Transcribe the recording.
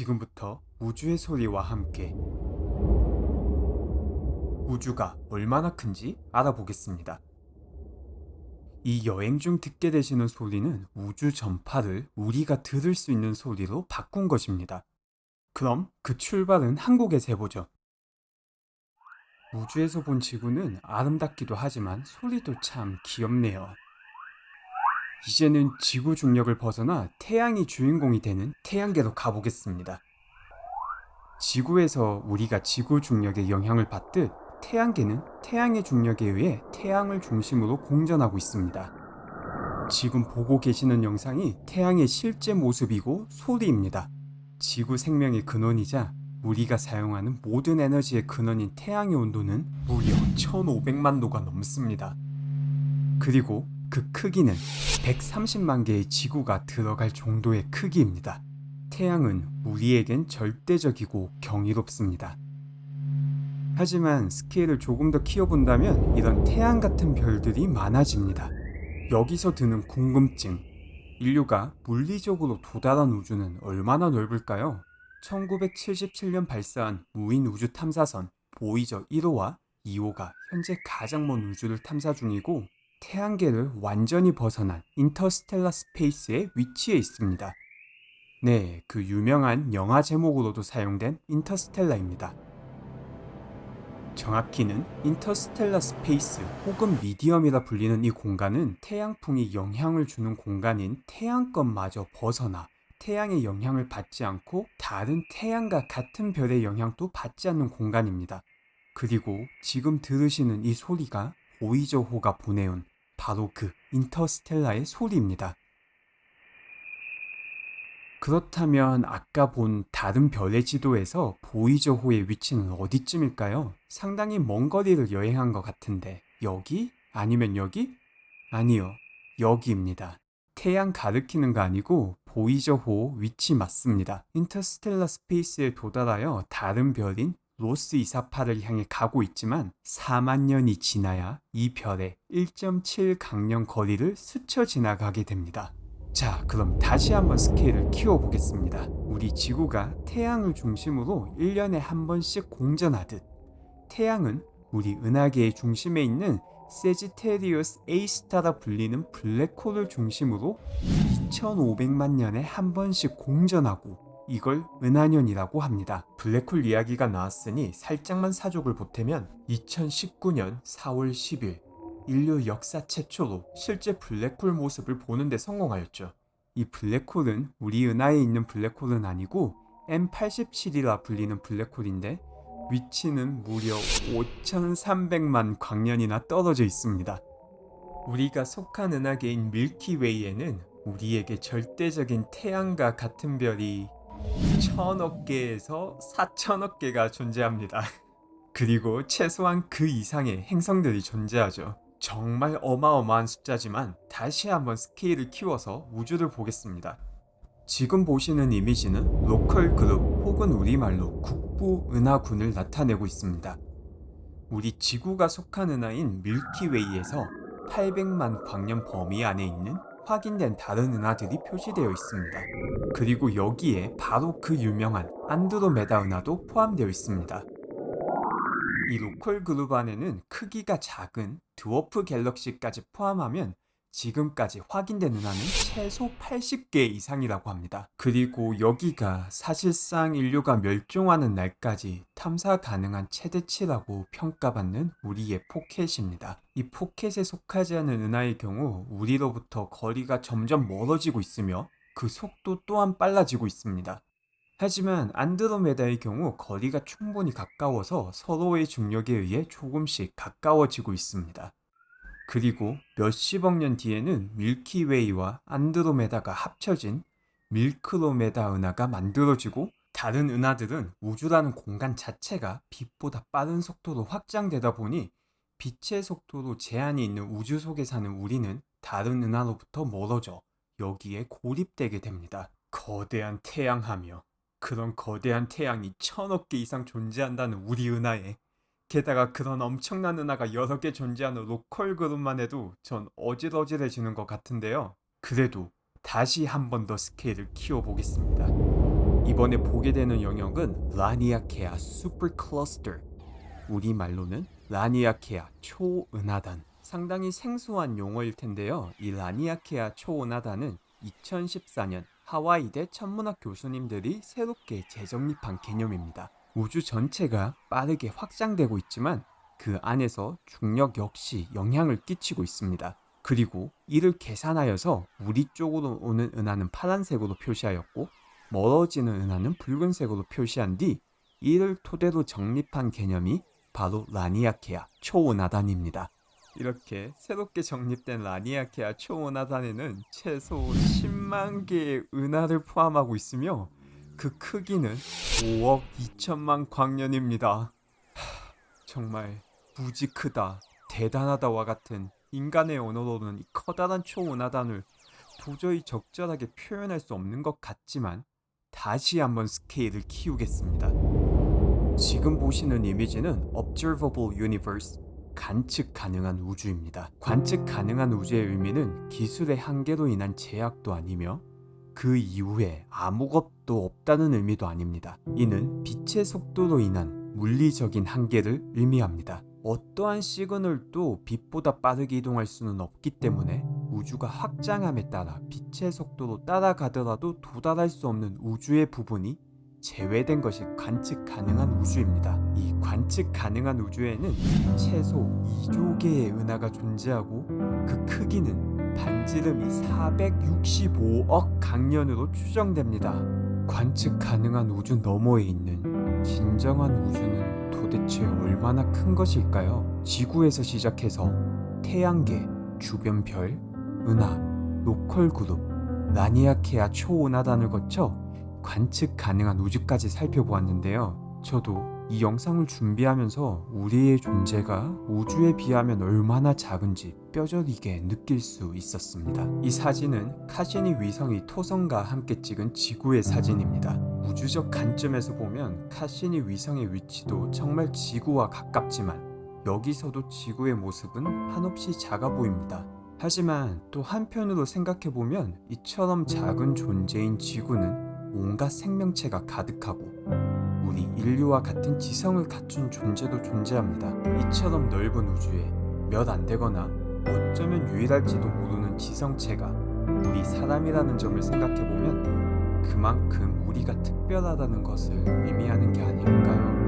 지금부터 우주의 소리와 함께 우주가 얼마나 큰지 알아보겠습니다. 이 여행 중 듣게 되시는 소리는 우주 전파를 우리가 들을 수 있는 소리로 바꾼 것입니다. 그럼 그 출발은 한국에서 해보죠. 우주에서 본 지구는 아름답기도 하지만 소리도 참 귀엽네요. 이제는 지구 중력을 벗어나 태양이 주인공이 되는 태양계로 가보겠습니다. 지구에서 우리가 지구 중력의 영향을 받듯 태양계는 태양의 중력에 의해 태양을 중심으로 공전하고 있습니다. 지금 보고 계시는 영상이 태양의 실제 모습이고 소리입니다. 지구 생명의 근원이자 우리가 사용하는 모든 에너지의 근원인 태양의 온도는 무려 1500만 도가 넘습니다. 그리고 그 크기는 130만 개의 지구가 들어갈 정도의 크기입니다. 태양은 우리에겐 절대적이고 경이롭습니다. 하지만 스케일을 조금 더 키워본다면 이런 태양 같은 별들이 많아집니다. 여기서 드는 궁금증. 인류가 물리적으로 도달한 우주는 얼마나 넓을까요? 1977년 발사한 무인 우주 탐사선 보이저 1호와 2호가 현재 가장 먼 우주를 탐사 중이고 태양계를 완전히 벗어난 인터스텔라 스페이스에 위치해 있습니다. 네, 그 유명한 영화 제목으로도 사용된 인터스텔라입니다. 정확히는 인터스텔라 스페이스 혹은 미디엄이라 불리는 이 공간은 태양풍이 영향을 주는 공간인 태양권마저 벗어나 태양의 영향을 받지 않고 다른 태양과 같은 별의 영향도 받지 않는 공간입니다. 그리고 지금 들으시는 이 소리가 보이저호가 보내온 바로 그 인터스텔라의 소리입니다. 그렇다면 아까 본 다른 별의 지도에서 보이저호의 위치는 어디쯤일까요? 상당히 먼 거리를 여행한 것 같은데 여기? 아니면 여기? 아니요, 여기입니다. 태양 가리키는 거 아니고 보이저호 위치 맞습니다. 인터스텔라 스페이스에 도달하여 다른 별인 로스 이사파를 향해 가고 있지만 4만 년이 지나야 이 별의 1.7 강령 거리를 스쳐 지나가게 됩니다. 자, 그럼 다시 한번 스케일을 키워보겠습니다. 우리 지구가 태양을 중심으로 1년에 한 번씩 공전하듯 태양은 우리 은하계의 중심에 있는 세지테리우스 A스타라 불리는 블랙홀을 중심으로 2500만 년에 한 번씩 공전하고 이걸 은하년이라고 합니다. 블랙홀 이야기가 나왔으니 살짝만 사족을 보태면 2019년 4월 10일 인류 역사 최초로 실제 블랙홀 모습을 보는데 성공하였죠. 이 블랙홀은 우리 은하에 있는 블랙홀은 아니고 M87이라 불리는 블랙홀인데 위치는 무려 5,300만 광년이나 떨어져 있습니다. 우리가 속한 은하계인 밀키웨이에는 우리에게 절대적인 태양과 같은 별이 천억 개에서 사천억 개가 존재합니다. 그리고 최소한 그 이상의 행성들이 존재하죠. 정말 어마어마한 숫자지만 다시 한번 스케일을 키워서 우주를 보겠습니다. 지금 보시는 이미지는 로컬 그룹 혹은 우리말로 국부 은하군을 나타내고 있습니다. 우리 지구가 속한 은하인 밀키웨이에서 800만 광년 범위 안에 있는 확인된 다른 은하들이 표시되어 있습니다. 그리고 여기에 바로 그 유명한 안드로메다 은하도 포함되어 있습니다. 이 로컬 그룹 안에는 크기가 작은 드워프 갤럭시까지 포함하면 지금까지 확인된 은하는 최소 80개 이상이라고 합니다. 그리고 여기가 사실상 인류가 멸종하는 날까지 탐사 가능한 최대치라고 평가받는 우리의 포켓입니다. 이 포켓에 속하지 않은 은하의 경우 우리로부터 거리가 점점 멀어지고 있으며 그 속도 또한 빨라지고 있습니다. 하지만 안드로메다의 경우 거리가 충분히 가까워서 서로의 중력에 의해 조금씩 가까워지고 있습니다. 그리고 몇십억 년 뒤에는 밀키웨이와 안드로메다가 합쳐진 밀크로메다 은하가 만들어지고 다른 은하들은 우주라는 공간 자체가 빛보다 빠른 속도로 확장되다 보니 빛의 속도로 제한이 있는 우주 속에 사는 우리는 다른 은하로부터 멀어져 여기에 고립되게 됩니다. 거대한 태양하며 그런 거대한 태양이 천억 개 이상 존재한다는 우리 은하에 게다가 그런 엄청난 은하가 여러 개 존재하는 로컬 그룹만 해도 전 어질어질해지는 것 같은데요. 그래도 다시 한 번 더 스케일을 키워보겠습니다. 이번에 보게 되는 영역은 라니아케아 슈퍼 클러스터. 우리 말로는 라니아케아 초은하단. 상당히 생소한 용어일 텐데요. 이 라니아케아 초은하단은 2014년 하와이대 천문학 교수님들이 새롭게 재정립한 개념입니다. 우주 전체가 빠르게 확장되고 있지만 그 안에서 중력 역시 영향을 끼치고 있습니다. 그리고 이를 계산하여서 우리 쪽으로 오는 은하는 파란색으로 표시하였고 멀어지는 은하는 붉은색으로 표시한 뒤 이를 토대로 정립한 개념이 바로 라니아케아 초은하단입니다. 이렇게 새롭게 정립된 라니아케아 초은하단에는 최소 10만 개의 은하를 포함하고 있으며 그 크기는 5억 2천만 광년입니다. 하, 정말 무지 크다, 대단하다와 같은 인간의 언어로는 이 커다란 초은하단을 도저히 적절하게 표현할 수 없는 것 같지만 다시 한번 스케일을 키우겠습니다. 지금 보시는 이미지는 Observable Universe, 관측 가능한 우주입니다. 관측 가능한 우주의 의미는 기술의 한계로 인한 제약도 아니며 그 이후에 아무것도 없다는 의미도 아닙니다. 이는 빛의 속도로 인한 물리적인 한계를 의미합니다. 어떠한 시그널도 빛보다 빠르게 이동할 수는 없기 때문에 우주가 확장함에 따라 빛의 속도로 따라가더라도 도달할 수 없는 우주의 부분이 제외된 것이 관측 가능한 우주입니다. 이 관측 가능한 우주에는 최소 2조 개의 은하가 존재하고 그 크기는 반지름이 465억 강년으로 추정됩니다. 관측 가능한 우주 너머에 있는 진정한 우주는 도대체 얼마나 큰 것일까요? 지구에서 시작해서 태양계, 주변 별, 은하, 로컬 그룹, 라니아케아 초은하단을 거쳐 관측 가능한 우주까지 살펴보았는데요. 저도 이 영상을 준비하면서 우리의 존재가 우주에 비하면 얼마나 작은지 뼈저리게 느낄 수 있었습니다. 이 사진은 카시니 위성이 토성과 함께 찍은 지구의 사진입니다. 우주적 관점에서 보면 카시니 위성의 위치도 정말 지구와 가깝지만 여기서도 지구의 모습은 한없이 작아 보입니다. 하지만 또 한편으로 생각해보면 이처럼 작은 존재인 지구는 온갖 생명체가 가득하고 우리 인류와 같은 지성을 갖춘 존재도 존재합니다. 이처럼 넓은 우주에 몇 안 되거나 어쩌면 유일할지도 모르는 지성체가 우리 사람이라는 점을 생각해보면 그만큼 우리가 특별하다는 것을 의미하는 게 아닐까요?